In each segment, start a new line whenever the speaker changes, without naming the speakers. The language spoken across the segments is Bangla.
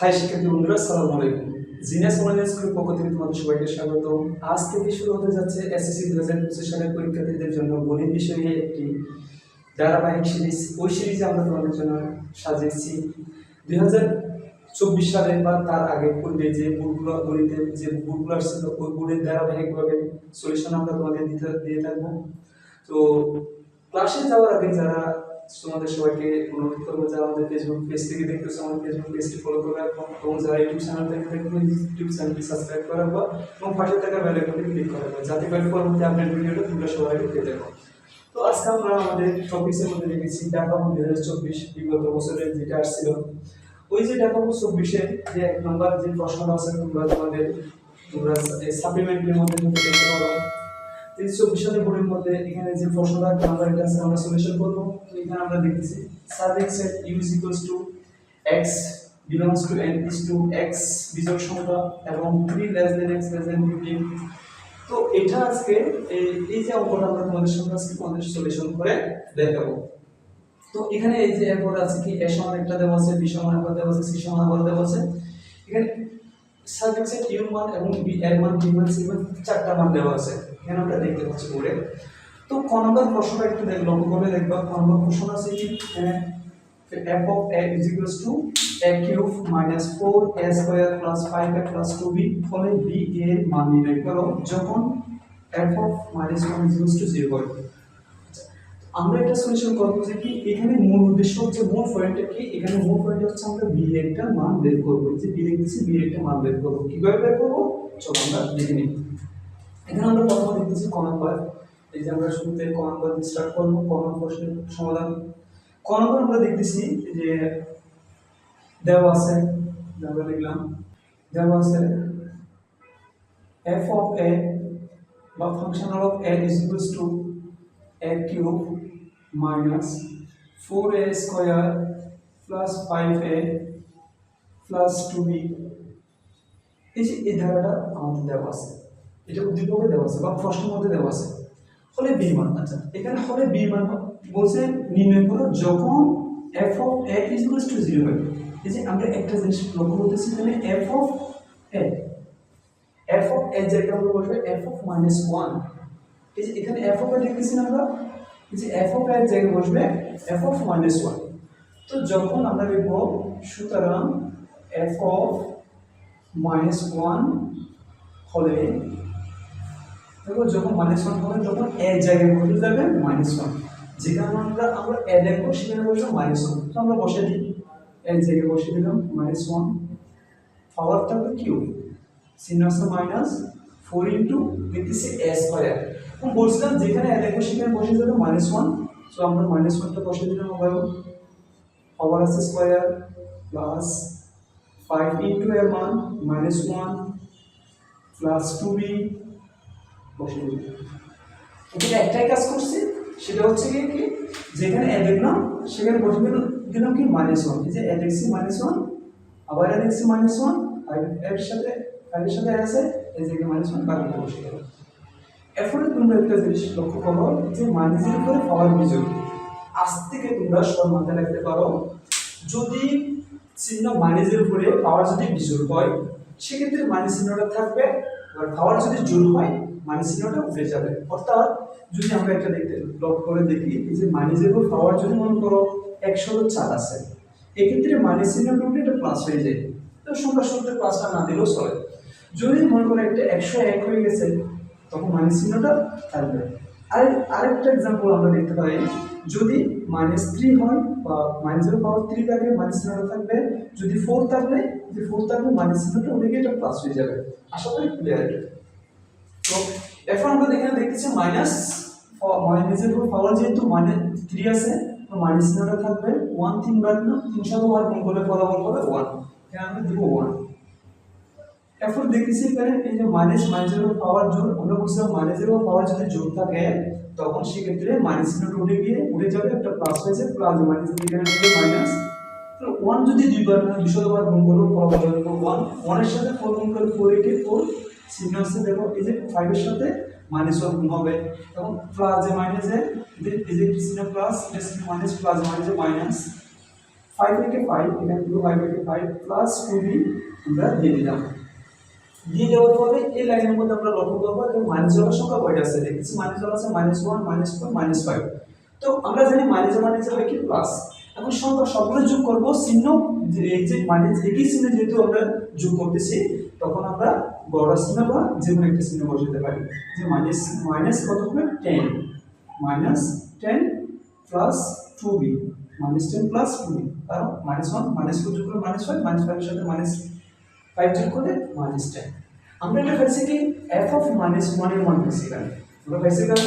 হাই শিক্ষার্থী বন্ধুরা সালাম আলাইকুম জিনিয়াস অনলাইন স্কুলের পক্ষ থেকে তোমাদের সবাইকে স্বাগত আজ থেকে শুরু হতে যাচ্ছে এসএসসি দু হাজার পঁচিশ সালের পরীক্ষার্থীদের জন্য গণিত বিষয় নিয়ে একটি ধারাবাহিক সিরিজ ওই সিরিজে আমরা তোমাদের জন্য সাজিয়েছি দু হাজার চব্বিশ সালে বা তার আগে পূর্বে যে বুটগুলো গণিতের যে বুটগুলো আসছিল ওই বুটের ধারাবাহিকভাবে সলিউশন আমরা তোমাদের দিতে দিয়ে থাকবো তো ক্লাসে যাওয়ার আগে যারা তোমাদের সবাইকে অনুরোধ করবো যারা আমাদের ফেসবুক পেজ থেকে দেখতে আমাদের ফেসবুক পেজটি ফলো করবে এবং যারা ইউটিউব চ্যানেল থেকে দেখবে ইউটিউব চ্যানেলটি সাবস্ক্রাইব করার পর এবং পাশে থাকা বেল আইকনটি ক্লিক করা হবে যাতে করে পরবর্তী আপডেট ভিডিওটা তোমরা সবাই পেয়ে দেখো তো আজকে আমরা আমাদের চব্বিশের মধ্যে রেখেছি ঢাকা দুই হাজার চব্বিশ বিগত বছরের যেটা আসছিল ওই যে ঢাকা চব্বিশে যে এক নম্বর যে প্রশ্ন আছে তোমরা তোমাদের তোমরা সাপ্লিমেন্টের মধ্যে দেখতে পাবো এই চব্বিশ মধ্যে এখানে যে প্রশ্নটা আমরা এটা আমরা সলিউশন করবো এখানে আমরা দেখতেছি সার্ভিক set U is to x to N to x বিজয় সংখ্যা এবং তো এটা আজকে এই যে অঙ্কটা আমরা তোমাদের সামনে আজকে তোমাদের সলিউশন করে দেখাবো তো এখানে এই যে এরপর আছে কি এ সমান একটা দেওয়া আছে বি সমান দেওয়া আছে সি সমান দেওয়া আছে এখানে সার্ভিক্সের ইউ মান এবং বি এর চারটা মান দেওয়া আছে এখানে আমরা দেখতে পাচ্ছি করে তো ক নম্বর প্রশ্নটা একটু দেখ লক্ষ্য করে দেখবা ক নম্বর প্রশ্ন আছে কি হ্যাঁ, f of a is equals to a cube minus a square plus a plus 2b ফলে b এর মান নির্ণয় করো যখন f of minus 1 is equals to 0 হয় আচ্ছা, আমরা এটা সলিউশন করব যে কি এখানে মূল উদ্দেশ্য হচ্ছে মূল পয়েন্টটা কি এখানে মূল পয়েন্ট হচ্ছে আমরা b এর একটা মান বের করব যে b লিখতেছি b এর একটা মান বের করব কিভাবে বের করব চলো আমরা দেখে নিই এখানে আমরা প্রথমে দেখতেছি কমন পয়েন্ট এই যে আমরা শুরুতে কমন পয়েন্ট স্টার্ট করবো কমন প্রশ্নের সমাধান কমন পয়েন্ট আমরা দেখতেছি যে দেওয়া আছে আমরা দেখলাম দেব আছে এফ অফ এ বা function of a is equals to a cube minus four a square plus five a plus two b এই যে এই ধারাটা আমাদের দেওয়া আছে এটা উদ্দীপকে দেওয়া আছে বা প্রশ্নের মধ্যে দেওয়া আছে হলে বি মান আচ্ছা এখানে হলে বি মান বলছে নির্ণয় করো যখন f of a is to zero হয় এই যে আমরা একটা জিনিস লক্ষ্য করতেছি এখানে f of a f of a জায়গায় আমরা বসবে এফ অফ মাইনাস ওয়ান এই যে এখানে এফ অফ এ দেখতেছি আমরা এই যে এফ অফ এ জায়গায় বসবে এফ অফ মাইনাস ওয়ান তো যখন আমরা লিখব সুতরাং এফ অফ মাইনাস ওয়ান হলে দেখো যখন মাইনাস ওয়ান হবে তখন এর জায়গায় বসে যাবে মাইনাস ওয়ান যেখানে আমরা আমরা এ দেখবো সেখানে বসবো মাইনাস ওয়ান তো আমরা বসে দিই এর জায়গায় বসে দিলাম মাইনাস ওয়ান পাওয়ার থাকবে কিউ চিহ্ন আসছে minus four into c a square এখন বলছিলাম যেখানে এ দেখবো সেখানে বসে যাবে মাইনাস ওয়ান তো আমরা মাইনাস ওয়ানটা বসে দিলাম আবার পাওয়ার আছে স্কোয়ার প্লাস ফাইভ ইন্টু এর one minus one plus two b বসিয়ে এখানে একটাই কাজ করছি সেটা হচ্ছে কি কি যেখানে অ্যাড দেখলাম সেখানে বসিয়ে দিলাম কি মাইনাস ওয়ান এই যে অ্যাড এক্সি মাইনাস ওয়ান আবার অ্যাড মাইনাস ওয়ান আর এর সাথে এর সাথে আছে এই যে মাইনাস ওয়ান বাকিটা বসিয়ে দিলাম এখন তোমরা একটা জিনিস লক্ষ্য করো যে মাইনাসের উপরে পাওয়ার বিজয় আজ থেকে তোমরা সব মাথায় রাখতে পারো যদি চিহ্ন মাইনাসের উপরে পাওয়ার যদি বিজোর হয় সেক্ষেত্রে মাইনাস চিহ্নটা থাকবে আর পাওয়ার যদি জোর হয় মানে চিহ্নটা উঠে যাবে অর্থাৎ যদি আমরা একটা দেখতে লক্ষ্য করে দেখি যে মানিজেবল পাওয়ার জন্য মনে করো একশোর চার আছে এক্ষেত্রে মানে চিহ্নটা উঠে এটা প্লাস হয়ে যায় তো সংখ্যা সূত্রে প্লাসটা না দিলেও চলে যদি মনে করো একটা একশো এক হয়ে গেছে তখন মানে চিহ্নটা থাকবে আর আরেকটা এক্সাম্পল আমরা দেখতে পাই যদি মাইনাস থ্রি হয় বা মাইনাস পাওয়ার থ্রি থাকলে মাইনাস চিহ্নটা থাকবে যদি ফোর থাকলে যদি ফোর থাকলে মাইনাস চিহ্নটা ওদিকে এটা প্লাস হয়ে যাবে আশা করি ক্লিয়ার তো এখন আমরা এখানে দেখতেছি মাইনাস নিজের পাওয়ার যেহেতু মাইনাস থ্রি আছে তো মাইনাস চিহ্নটা থাকবে ওয়ান বার না সাথে ওয়ান গুণ করে ফলাফল করে ওয়ান এখানে আমরা দিব ওয়ান এরপর দেখতেছি এখানে এই যে মাইনাস মাইনাসের উপর পাওয়ার জোর আমরা বলছিলাম মাইনাসের উপর পাওয়ার যদি যোগ থাকে তখন সেক্ষেত্রে মাইনাস চিহ্নটা উঠে গিয়ে উঠে যাবে একটা প্লাস হয়েছে প্লাস মাইনাস এখানে ঢুকে মাইনাস ওয়ান যদি দুইবার না দুশো বার গুণ করবো ফলাফল হবে ওয়ান ওয়ানের সাথে ফোর গুণ করলে ফোর এইটি ফোর সিগনাসে দেখো এই যে ফাইভের সাথে মাইনাস ওয়ান হবে এবং প্লাস যে মাইনাসে এই যে প্লাস এটা মাইনাস প্লাস মাইনাসে মাইনাস ফাইভ থেকে ফাইভ এটা পুরো ফাইভ থেকে ফাইভ প্লাস টু বি আমরা দিয়ে দিলাম দিয়ে দেওয়ার পরে এই লাইনের মধ্যে আমরা লক্ষ্য করবো যে মাইনাস ওয়ানের সংখ্যা কয়টা আছে দেখেছি মাইনাস ওয়ান আছে minus one minus four minus five তো আমরা জানি মাইনাস মাইনাসে হয় কি প্লাস এখন সংখ্যা সবগুলো যোগ করবো চিহ্ন এই যে মাইনাস একই চিহ্ন যেহেতু আমরা যোগ করতেছি তখন আমরা বড় সিনা বা যে কোনো একটা চিহ্ন বসাতে পারি যে মাইনাস মাইনাস কত হবে ten minus ten plus two b minus ten plus two b কারণ মাইনাস ওয়ান মাইনাস টু যোগ করে মাইনাস ওয়ান মাইনাস ফাইভের সাথে মাইনাস ফাইভ যোগ করে মাইনাস টেন আমরা এটা পাইছি কি এফ অফ মাইনাস এর মান পাইছি এখানে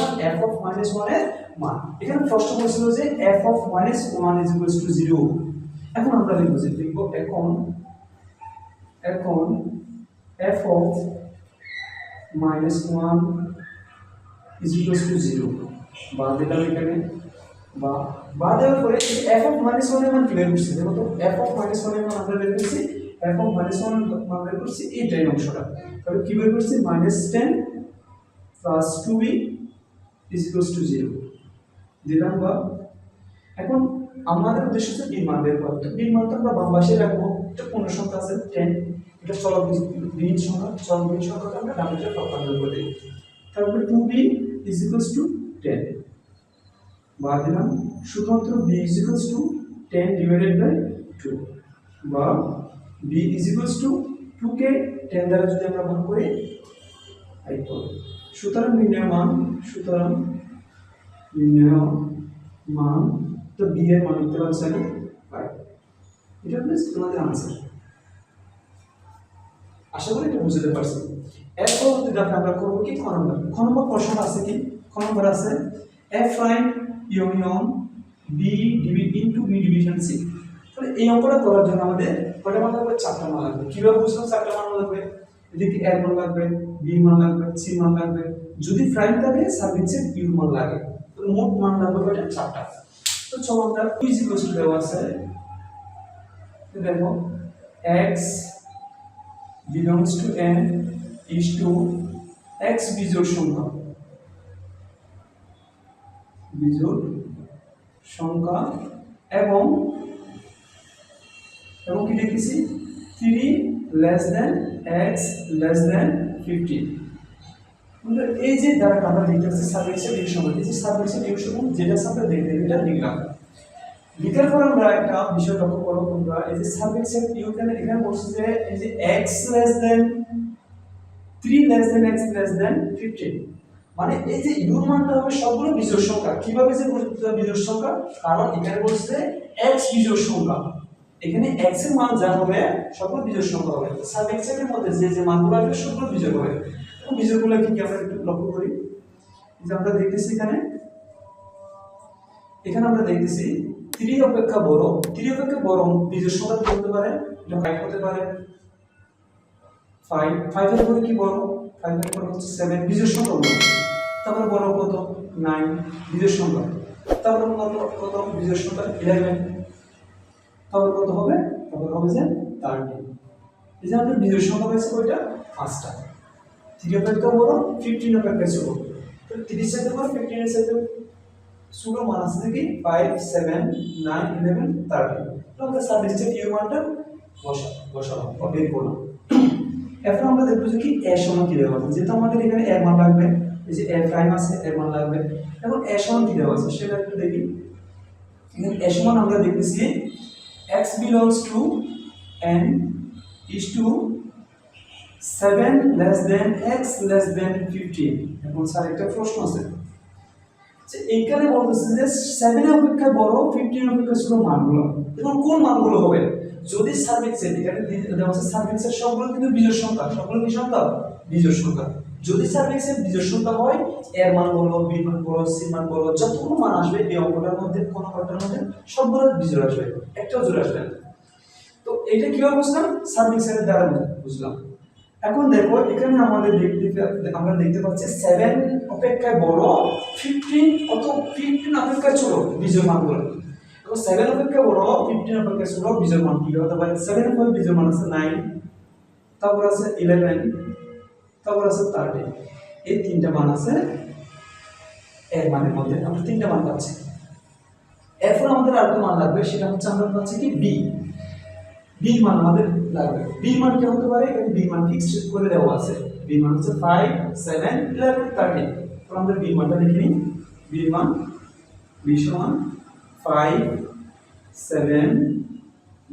আমরা পেয়েছি মান এফ অফ মাইনাস এর মান এখানে প্রশ্ন বলছিল যে f of minus one is equal to zero এখন আমরা লিখবো যে লিখবো এখন এখন f of minus 1 is equals to 0 বা দিলাম এখানে বা বা দেওয়ার পরে f of minus 1 এর মান কি বের করছি দেখো তো f of minus 1 এর মান আমরা বের করছি f of minus 1 মান বের করছি এই ডাইন অংশটা তাহলে কি বের করছি minus 10 plus b is equals to 0 দিলাম বা এখন আমাদের উদ্দেশ্য হচ্ছে b মান বের করা তো b মান আমরা বাম পাশে রাখবো একটা পূর্ণ সংখ্যা আছে টেন এটা চলক বিহীন সংখ্যা চলক বিহীন সংখ্যাকে আমরা ডানদিকে প্রকার করি তারপরে two b is equals to ten বা দিলাম শুধুমাত্র b is equals to ten divided by two বা b is equals to two কে টেন দ্বারা যদি আমরা ভাগ করি এই তো সুতরাং নির্ণয় মান সুতরাং নির্ণয় মান তো বি এর মান লিখতে পারছি আমি এটা প্লিজ তোমাদের আনসার আশা করি এটা বুঝতে পারছি এর পরবর্তী ধাপে আমরা করবো কি খ নম্বর প্রশ্ন আছে কি খ আছে এফ প্রাইম ইউনিয়ন বি ডিভি ইনটু বি ডিভিশন সি তাহলে এই অঙ্কটা করার জন্য আমাদের কটা মান লাগবে চারটা মান লাগবে কিভাবে বুঝলাম চারটা মান লাগবে এদিকে এর মান লাগবে বি মান লাগবে সি মান লাগবে যদি প্রাইম থাকে সার্ভিসের ইউ মান লাগে তো মোট মান লাগবে কয়টা চারটা তো চলো আমরা ইজি কোশ্চেন দেওয়া আছে তো দেখো x belongs to N is to x বিজোড় সংখ্যা বিজোড় সংখ্যা এবং এবং কি দেখেছি three less than x less than fifteen আমরা এই যে দ্বারা আমরা দেখতে পাচ্ছি সার্ভিসের সময় এই যে সার্ভিসের ডিউশন যেটা আমরা দেখতে এটা লিখলাম লিখার পর আমরা একটা বিষয় লক্ষ্য করো তোমরা এই যে সাবজেক্ট সেট ইউ এখানে এখানে বলছে যে এই যে x less than 3 less than x less than fifteen মানে এই যে ইউর মানটা হবে সবগুলো বিজোড় সংখ্যা কিভাবে যে বিজোড় সংখ্যা কারণ এখানে বলছে x বিজোড় সংখ্যা এখানে x এর মান যা হবে সবগুলো বিজোড় সংখ্যা হবে সাব এক্স এর মধ্যে যে যে মানগুলো আছে সবগুলো বিজোড় হবে তো বিজোড়গুলো কি কি আমরা একটু লক্ষ্য করি যে আমরা দেখতেছি এখানে এখানে আমরা দেখতেছি থ্রি অপেক্ষা বড় থ্রি অপেক্ষা বড় নিজস্বতা করতে পারে ফাইভ হতে পারে ফাইভ ফাইভের পরে কি বড় ফাইভের পরে হচ্ছে সেভেন নিজের সংখ্যা তারপর বড় কত নাইন নিজের সংখ্যা তারপর কত কত নিজের সংখ্যা ইলেভেন তারপর কত হবে তারপর হবে যে থার্টিন এই যে আমাদের নিজের সংখ্যা হয়েছে ওইটা ফার্স্টটা থ্রি অপেক্ষা বড় ফিফটিন অপেক্ষা ছিল তো সাথে সেপ্টেম্বর ফিফটিনের সেপ্টেম্বর সুডো মানাস থেকে five seven nine eleven thirteen তো আমরা সার্ভিসটা কিউ মানটা বসা বসালাম বের করলাম এখন আমরা দেখবো যে কি এ সমান কি দেওয়া আছে যেহেতু আমাদের এখানে এর মান লাগবে এই যে এ প্রাইম আছে এর মান লাগবে এখন এ সমান কি দেওয়া আছে সেটা একটু দেখি এখানে এ সমান আমরা দেখতেছি x belongs to N is to seven less than x less than fifteen এখন স্যার একটা প্রশ্ন আছে এইখানে বলতেছে যে সেভেন অপেক্ষা বড় ফিফটিন অপেক্ষা ছিল মানগুলো এখন কোন মানগুলো হবে যদি সার্ভিক্সের এখানে দেওয়া আছে সার্ভিক্সের সবগুলো কিন্তু বিজয় সংখ্যা সবগুলো কি সংখ্যা বিজয় সংখ্যা যদি সার্ভিক্সের বিজয় সংখ্যা হয় এর মান বলো বি মান বলো সি মান বলো কোনো মান আসবে এই অঙ্কটার মধ্যে কোন অঙ্কটার মধ্যে সবগুলো বিজয় আসবে একটাও জোর আসবে তো এটা কিভাবে বুঝলাম সার্ভিক্সের দ্বারা বুঝলাম এখন দেখো এখানে আমাদের আমরা দেখতে পাচ্ছি সেভেন অপেক্ষায় বড় ফিফটিন অত ফিফটিন অপেক্ষায় ছোট বিজয় মানগুলো তো সেভেন অপেক্ষা বড় ফিফটিন অপেক্ষা ছোট বিজয় মান কি হতে পারে সেভেন পর বিজয় মান আছে নাইন তারপর আছে ইলেভেন তারপর আছে থার্টিন এই তিনটা মান আছে এর মানের মধ্যে আমরা তিনটা মান পাচ্ছি এরপর আমাদের আরেকটা মান লাগবে সেটা হচ্ছে আমরা পাচ্ছি কি বি বি মান আমাদের লাগবে বি মান কি হতে পারে এখানে বি মান ফিক্সড করে দেওয়া আছে বি মান হচ্ছে ফাইভ সেভেন ইলেভেন থার্টিন তো আমাদের বি মানটা লিখে নিই বি মান বি সমান five seven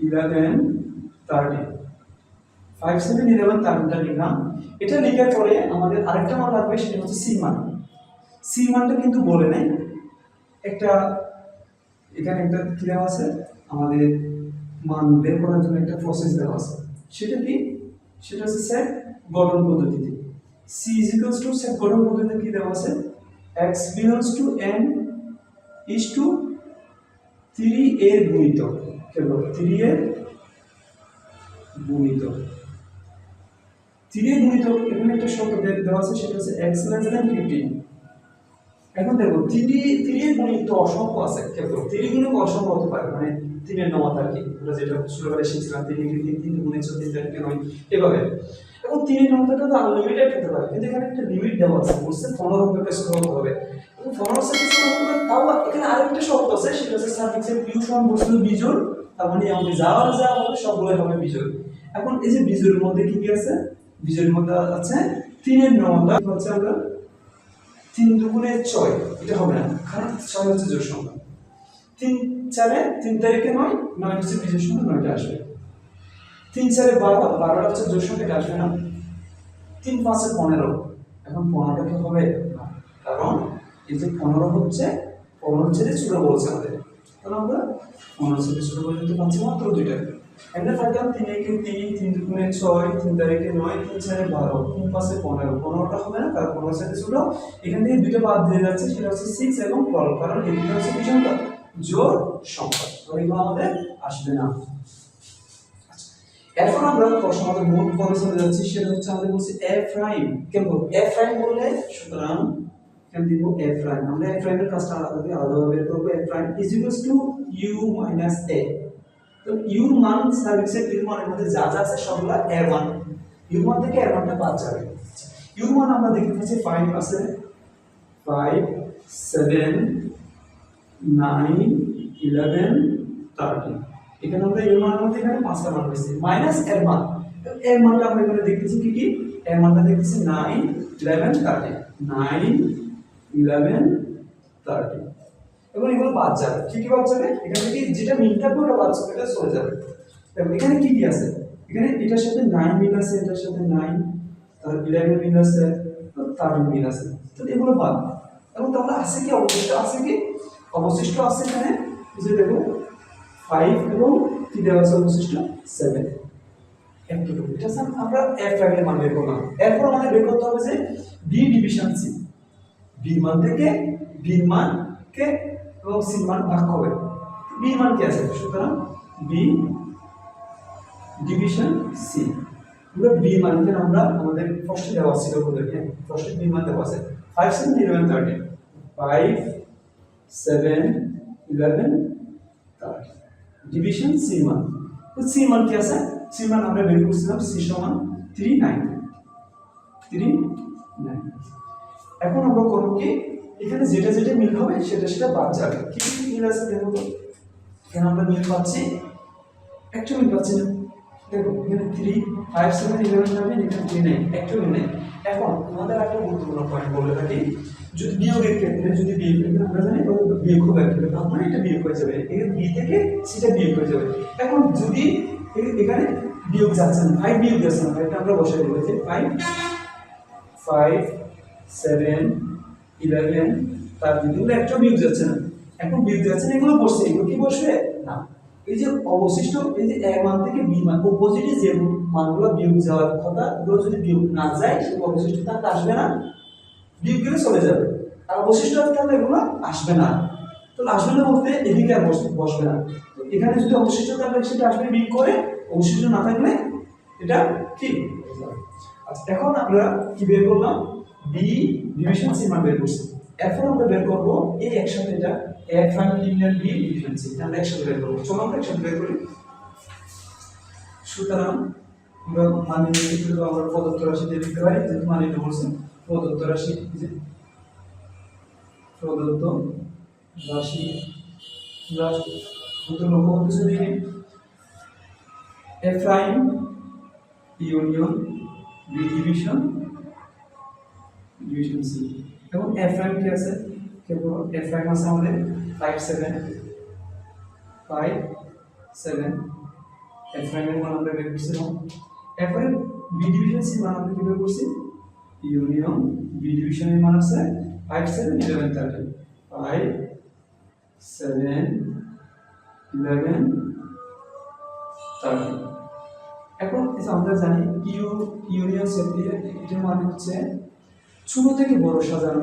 eleven thirteen five seven eleven থার্টিনটা লিখলাম এটা লেখার পরে আমাদের আরেকটা মান লাগবে সেটা হচ্ছে সি মান সি মানটা কিন্তু বলে নেই একটা এখানে একটা কি কী আছে আমাদের মান বের করার জন্য একটা প্রসেস দেওয়া আছে সেটা কি সেটা হচ্ছে সেট গঠন পদ্ধতিতে সি ইজ টু সেট গঠন পদ্ধতিতে কি দেওয়া আছে x belongs to N is to three এর গুণিত কেবল থ্রি এর গুণিত থ্রি এর গুণিত এখানে একটা শব্দ দেওয়া আছে সেটা হচ্ছে এক্স লেস দেন ফিফটিন এখন দেখো থ্রি থ্রি এর গুণিত অসম্ভব আছে কেবল থ্রি গুণিত অসম্ভব হতে পারে মানে তিনের নমাত আর কি আমরা যেটা শুরুবারে শিখছিলাম তিন ডিগ্রি তিন তিন গুণে চব্বিশ তারিখে নয় এভাবে এবং তিনের নমাতাকে তো আনলিমিটেড খেতে পারে কিন্তু এখানে একটা লিমিট দেওয়া আছে বলছে পনেরো রূপে স্কোর হবে এবং পনেরো হবে তাও এখানে আরেকটা শর্ত আছে সেটা হচ্ছে সার্ভিক্সের পিউ সমান বলছিল বিজোর তার মানে আমাকে যা যা হবে সবগুলোই হবে বিজোর এখন এই যে বিজোরের মধ্যে কি কি আছে বিজয়ের মধ্যে আছে তিনের নমাতা হচ্ছে আমরা তিন দুগুণে ছয় এটা হবে না কারণ ছয় হচ্ছে জোর সংখ্যা তিন চারে তিন তারিখে নয় নয় হচ্ছে বীজের সঙ্গে নয়টা আসবে তিন চারে বারো বারোটা হচ্ছে জোর সঙ্গে আসবে না তিন পাঁচে পনেরো এখন পনেরোটা কি হবে কারণ কিন্তু পনেরো হচ্ছে পনেরো ছেড়ে ছোটো বলছে আমাদের তাহলে আমরা পনেরো ছেড়ে ছোটো বলতে পাচ্ছি মাত্র দুইটা এখানে থাকলাম তিন একে তিন তিন দুপুরে ছয় তিন তারিখে নয় তিন চারে বারো তিন পাঁচে পনেরো পনেরোটা হবে না কারণ পনেরো সাথে ছোটো এখান থেকে দুইটা বাদ দিয়ে যাচ্ছে সেটা হচ্ছে সিক্স এবং টুয়েলভ কারণ এই দুটো হচ্ছে বিষয় জোর সম্পদ এগুলো আমাদের আসবে না আচ্ছা, এখন আমরা প্রশ্ন আমাদের মূল খরচ হয়ে যাচ্ছে সেটা হচ্ছে আমাদের বলছি এফ প্রাইম কেমন এফ প্রাইম বললে সুতরাং কেন দিব এফ প্রাইম আমরা এফ প্রাইমের কাজটা আলাদা করে আলাদাভাবে বের করবো f prime is equals to U minus a তো ইউ মান সার্ভিসের ইউ মানের মধ্যে যা যা আছে সবগুলো এ ওয়ান ইউ মান থেকে এর ওয়ানটা বাদ যাবে ইউর আচ্ছা, মান আমরা দেখতে পাচ্ছি ফাইভ আছে five seven nine eleven thirty এখানে আমরা এর মান এখানে পাঁচটা মান রয়েছে মাইনাস এর মান এর মানটা আমরা এখানে দেখতেছি কি কি এর মানটা দেখতেছি nine eleven thirty nine eleven thirty এবং এগুলো বাদ যাবে কি কি বাদ যাবে এখান যেটা মিন থাকবে এটা সরে এবং এখানে কি কি আছে এখানে এটার সাথে নাইন মিল আছে এটার সাথে নাইন তাহলে ইলেভেন মিল আছে থার্টি মিল আছে তাহলে এগুলো বাদ এবং তাহলে আছে কি অবশিষ্ট আছে কি অবশিষ্ট আছে এখানে যে দেখো ফাইভ এবং কি দেওয়া আছে অবশিষ্ট সেভেন ঠিক আছে আমরা এফ ফাইভ মান বের করলাম এরপর মানে বের করতে হবে যে বি ডিভিশন সি বি মান থেকে বির মান কে এবং সি মান ভাগ হবে বি মান কি আছে সুতরাং বি ডিভিশন সি আমরা বি মানকে আমরা আমাদের ফার্স্টে দেওয়া আছে আমাদেরকে ফার্স্টে বি মান দেওয়া আছে five seven eleven thirty five seven eleven thirty division C মান সি মান কি আছে সি মান আমরা বের করছিলাম সি সমান থ্রি নাইন থ্রি নাইন এখন আমরা করব কি এখানে যেটা যেটা মিল হবে সেটা সেটা বাদ যাবে কি মিল আছে দেখো তো এখানে আমরা মিল পাচ্ছি একটা মিল পাচ্ছি না থ্রি ফাইভ সেভেন ইলেভেন পাবেন এখানে থ্রি নেই এখন আমাদের একটা গুরুত্বপূর্ণ বলে থাকি যদি বিয়োগের ক্ষেত্রে যদি বিয়োগ ক্ষেত্রে আমরা জানি বিয়োগ হয়ে যাবে যাবে এখানে বি থেকে সেটা বিয়োগ হয়ে যাবে এখন যদি এখানে বিয়োগ যাচ্ছে ফাইভ বিয়োগ যাচ্ছে না ফাইভটা আমরা বসাই দেবো ফাইভ ফাইভ সেভেন ইলেভেন তার যদি একটা বিয়োগ যাচ্ছে না এখন বিয়োগ যাচ্ছে না এগুলো বসছে এগুলো কি বসবে না এই যে অবশিষ্ট এই যে এক মান থেকে বি মান অপোজিটে যে মানগুলো বিয়োগ যাওয়ার কথা ওগুলো যদি বিয়োগ না যায় সেই অবশিষ্ট থাকতে আসবে না বিয়োগ গেলে চলে যাবে আর অবশিষ্ট থাকলে এগুলো আসবে না তো আসলে বলতে এদিকে আর বসবে না তো এখানে যদি অবশিষ্ট থাকলে সেটা আসবে বিয়োগ করে অবশিষ্ট না থাকলে এটা ঠিক আচ্ছা এখন আমরা কি বের করলাম বি ডিভিশন সি বের করছি এরপর আমরা বের করবো এই একসাথে এটা A prime union B division C আমরা একসাথে বের করবো চলো আমরা একসাথে বের করি সুতরাং আমরা মান নির্ণয় আমরা প্রদত্ত রাশি দিয়ে লিখতে পারি যেহেতু মান নির্ণয় করছি প্রদত্ত রাশি প্রদত্ত রাশি রাশি দ্রুত লক্ষ্য করতেছে দেখি F prime union B division division C এবং এফ এম কি আছে কেবল এফ আই আছে আমাদের five seven five seven F I এর মান আমরা বের F I B division C মান আমরা কীভাবে করছি ইউনিয়ন বি ডিভিশনের মান আছে five seven eleven thirteen five seven eleven thirteen এখন আমরা জানি ইউ ইউনিয়ন সেফ দিয়ে এটার মান হচ্ছে ছোট থেকে বড় সাজানো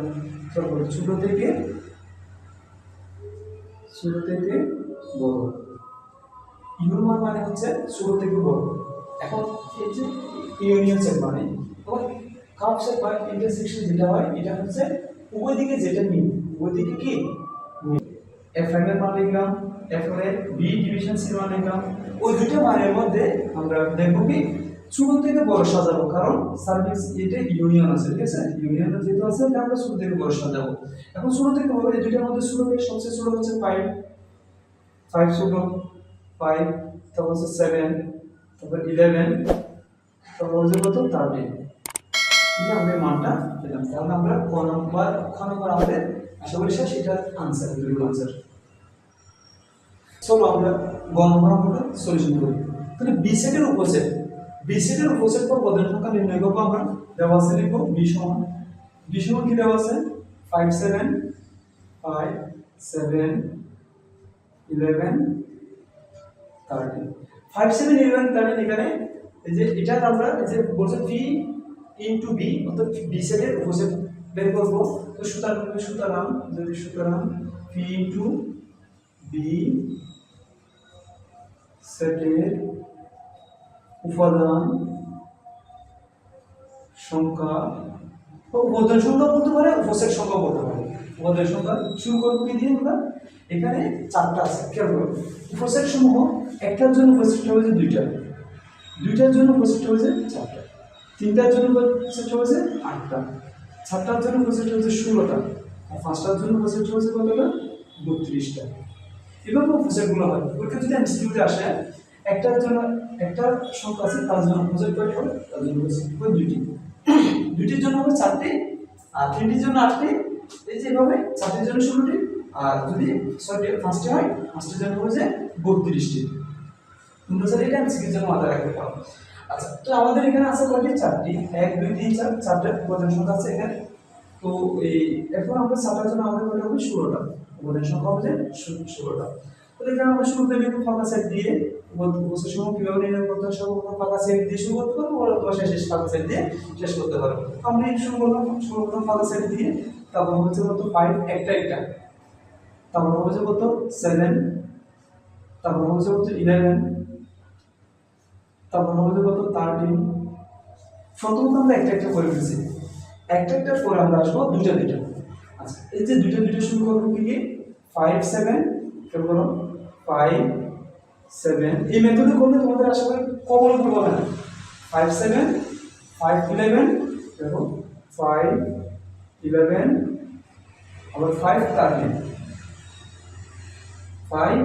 তারপর ছোট থেকে ছোট থেকে বড় ইউনিয়ন মানে হচ্ছে ছোট থেকে বড় এখন ইউনিয়ন সেট মানে কাপ সেট বা ইন্টারসেকশন যেটা হয় এটা হচ্ছে উভয় দিকে যেটা মিল উভয় দিকে কি এফ এন এর মান লিখলাম এরপরে বি ডিভিশন সি মান লিখলাম ওই দুটো মানের মধ্যে আমরা দেখবো কি শুরু থেকে বড় সাজাবো কারণ সার্ভিস এটা ইউনিয়ন আছে ঠিক আছে ইউনিয়নটা যেহেতু আছে আমরা শুরু থেকে বড় সাজাবো এখন শুরু থেকে বড় এই দুইটার মধ্যে শুরু থেকে সবচেয়ে শুরু হচ্ছে ফাইভ ফাইভ শুরু ফাইভ তারপর হচ্ছে সেভেন তারপর ইলেভেন তারপর হচ্ছে কত থার্টিন এটা আমাদের মানটা পেলাম তাহলে আমরা ক নম্বর খ নম্বর আমাদের আশা করি শেষ সেটা আনসার দুটো আনসার চলো আমরা গ নম্বর আমরা সলিউশন করি তাহলে বি সেটের উপসেট বিসিডের উপসেট পর পদের সংখ্যা নির্ণয় করবো আমরা দেওয়া আছে লিখবো বি সমান বি সমান কি দেওয়া আছে five seven five seven eleven thirteen five seven eleven thirteen এখানে এই যে এটা আমরা এই যে বলছে পি ইন্টু বি অর্থাৎ বি সেটের উপসেট বের করবো তো সুতরাং সুতরাং যদি সুতরাং পি ইন্টু বি সেটের উপাদান সংখ্যা উপাদান সংখ্যা বলতে পারে উপসের সংখ্যা বলতে পারে উপাদান সংখ্যা শুরু করবো কি দিয়ে আমরা এখানে চারটা আছে কেউ করবো উপসের সমূহ একটার জন্য উপস্থিত হয়েছে দুইটা দুইটার জন্য উপস্থিত হয়েছে চারটা তিনটার জন্য উপস্থিত হয়েছে আটটা সাতটার জন্য উপস্থিত হয়েছে ষোলোটা আর পাঁচটার জন্য উপস্থিত হয়েছে কতটা বত্রিশটা এভাবে উপসেটগুলো হয় পরীক্ষা যদি ইনস্টিটিউটে আসে একটার জন্য একটা সংখ্যা আছে তার জন্য প্রজেক্ট কয়টি হবে তার জন্য হবে দুইটি দুইটির জন্য হবে চারটি আর তিনটির জন্য আটটি এই যে এভাবে চারটির জন্য ষোলোটি আর যদি ছয়টি ফার্স্টে হয় ফার্স্টের জন্য হবে যে বত্রিশটি তোমরা আমি এটা জন্য মাথায় রাখতে পারবো আচ্ছা তো আমাদের এখানে আছে কয়টি চারটি এক দুই তিন চার চারটে উপাদান সংখ্যা আছে এখানে তো এই এখন আমরা চারটার জন্য আমাদের কয়টা হবে ষোলোটা উপাদান সংখ্যা হবে যে ষোলোটা এখানে আমরা শুরুতে লিখব ফাঁকা সেট দিয়ে বস্তু সমূহ কিভাবে নির্ণয় করতে হয় ফাঁকা সেট দিয়ে শুরু করতে পারবো অথবা শেষ ফাঁকা সেট দিয়ে শেষ করতে পারবো আমরা শুরু করলাম সর্বপ্রথম ফাঁকা সেট দিয়ে তারপর হচ্ছে কত ফাইভ একটা একটা তারপর হচ্ছে কত সেভেন তারপর হচ্ছে কত ইলেভেন তারপর হচ্ছে কত থার্টিন প্রথমত আমরা একটা একটা করে ফেলছি একটা একটা করে আমরা আসবো দুইটা দুইটা আচ্ছা, এই যে দুইটা দুইটা শুরু করবো কি ফাইভ সেভেন কেমন ফাইভ সেভেন এই মেথডে করলে তোমাদের আশা করি কমন হবে না ফাইভ সেভেন ফাইভ ইলেভেন দেখো ফাইভ ইলেভেন আবার ফাইভ থার্টিন ফাইভ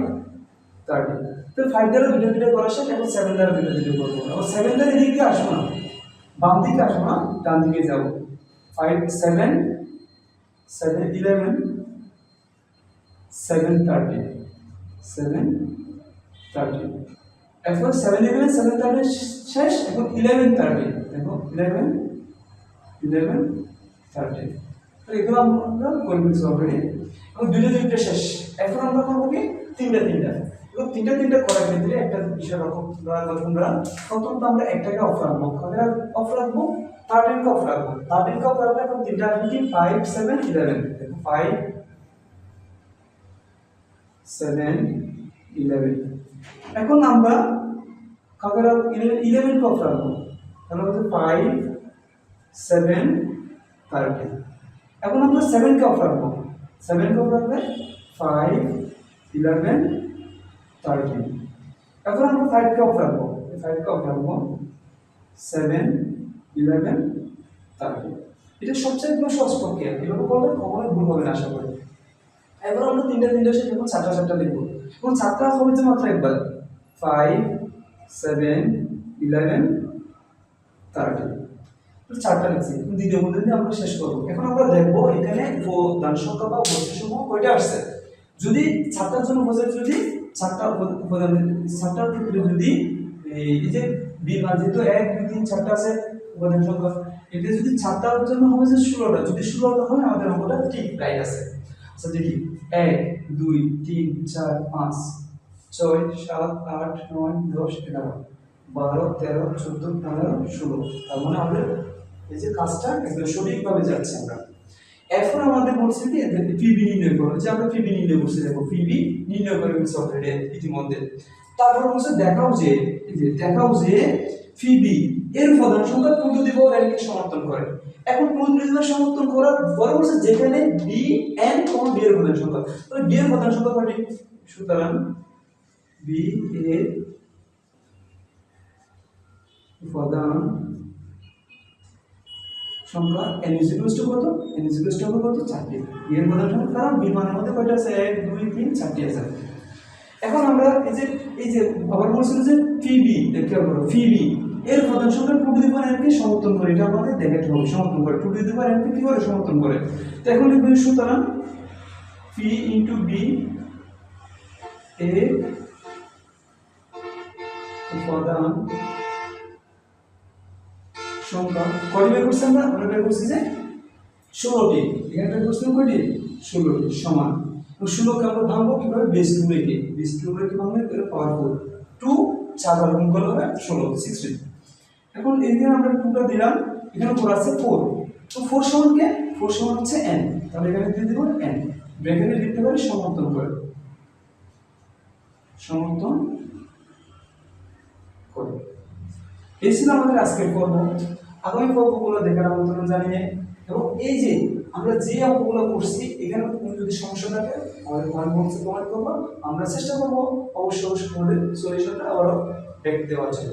থার্টিন তো ফাইভ দ্বারা ভিডিও দুটো করা শেষ এখন সেভেন দ্বারা ভিডিও দুটো করবো আবার সেভেন দ্বারা এদিকে আসবো না বাম দিকে আসবো না ডান দিকে যাবো five seven seven eleven seven thirteen seven thirty এখন সেভেন ইলেভেন সেভেন থার্টি শেষ এখন ইলেভেন থার্টি দেখো ইলেভেন ইলেভেন থার্টিন এগুলো আমরা করে ফেলছি অলরেডি এবং দুটো তিনটে শেষ এখন আমরা করবো কি তিনটা তিনটা এবং তিনটা তিনটা করার ক্ষেত্রে একটা বিষয় লক্ষ্য তোমরা তো আমরা একটাকে অফ রাখবো অফ রাখবো থার্টিনকে অফ রাখবো থার্টিনকে অফ রাখবো এখন তিনটা আসবে কি five seven eleven five seven eleven এখন আমরা কাকে রাখবো ইলেভেন কপ রাখবো তাহলে হচ্ছে ফাইভ সেভেন থার্টি এখন আমরা সেভেন অফ রাখবো সেভেন অফ রাখবে ফাইভ ইলেভেন থার্টি এখন আমরা ফাইভ অফ রাখবো ফাইভ কফ রাখবো সেভেন ইলেভেন থার্টি এটা সবচেয়ে সহজ প্রক্রিয়া এভাবে করলে কখনোই ভুল হবে না আশা করি এবার আমরা তিনটা তিনটা সে যখন ছাত্রা সাতটা লিখব এবং ছাত্রা হবে যে মাত্র একবার ফাইভ সেভেন ইলেভেন থার্টি চারটা লিখছি দ্বিতীয় দিয়ে আমরা শেষ করবো এখন আমরা দেখবো এখানে দান সংখ্যা বা বস্তু সংখ্যা কয়টা আসছে যদি ছাত্রার জন্য বসে যদি ছাত্রা উপাদান ছাত্রার ক্ষেত্রে যদি এই যে মান যেহেতু এক দুই তিন চারটা আছে উপাদান সংখ্যা এটা যদি ছাত্রার জন্য হবে ষোলোটা যদি ষোলোটা হয় আমাদের অঙ্কটা ঠিক রাইট আছে আচ্ছা দেখি এক দুই তিন চার পাঁচ ছয় সাত আট নয় দশ এগারো বারো তেরো চোদ্দ পনেরো ষোলো তার মানে আমাদের এই যে কাজটা একদম সঠিকভাবে যাচ্ছে আমরা এখন আমাদের বলছে কি পিবি নির্ণয় করবো যে আমরা পিবি নির্ণয় করছি দেখো পিবি নির্ণয় করে অলরেডি ইতিমধ্যে তারপর বলছে দেখাও যে দেখাও যে ফিবি এর উপাদান সংখ্যা কুলু দিব র্যাঙ্ককে সমর্থন করে এখন কুলু দিবা সমর্থন করার বড় বলছে যেখানে বি এন কোন বি এর উপাদান সংখ্যা তো বি এর উপাদান সংখ্যা কয়টি সুতরাং বি এ উপাদান সংখ্যা এন ইজ ইকুয়াল টু কত এন ইজ ইকুয়াল টু হবে কত চারটি বি এর উপাদান সংখ্যা কারণ বি মানের মধ্যে কয়টা আছে এক দুই তিন চারটি আছে এখন আমরা এই যে এই যে আবার বলছিল যে ফিবি দেখতে পাবো ফিবি এর প্রধান সংখ্যা টু টু দি পাওয়ার এনকে সমর্থন করে এটা আমাদের দেখাতে হবে সমর্থন করে টু টু দি পাওয়ার এনকে কী করে সমর্থন করে তো এখন লিখবে সুতরাং পি ইন্টু বি এ উপাদান সংখ্যা কয়টি বের করছি আমরা আমরা বের করছি যে ষোলোটি এখানে প্রশ্ন কটি ষোলোটি সমান এবং ষোলোকে আমরা ভাঙবো কীভাবে বেস টু রেখে বেস টু রেখে ভাঙলে পাওয়ার টু চার গুণ করলে হবে ষোলো সিক্সটি এখন এখানে আমরা টুটা দিলাম এখানে ফোর আছে ফোর তো ফোর সমান কে ফোর সমান হচ্ছে এন তাহলে এখানে দিয়ে দেবো এন ব্র্যাকেটে লিখতে পারি সমর্থন করে সমর্থন করে এই ছিল আমাদের আজকের পর্ব আগামী পর্বগুলো দেখার আমন্ত্রণ জানিয়ে এবং এই যে আমরা যে অঙ্কগুলো করছি এখানে কোনো যদি সমস্যা থাকে আমাদের কমেন্ট বক্সে কমেন্ট করবো আমরা চেষ্টা করবো অবশ্যই অবশ্যই আমাদের সলিউশনটা আবারও ব্যাক দেওয়ার জন্য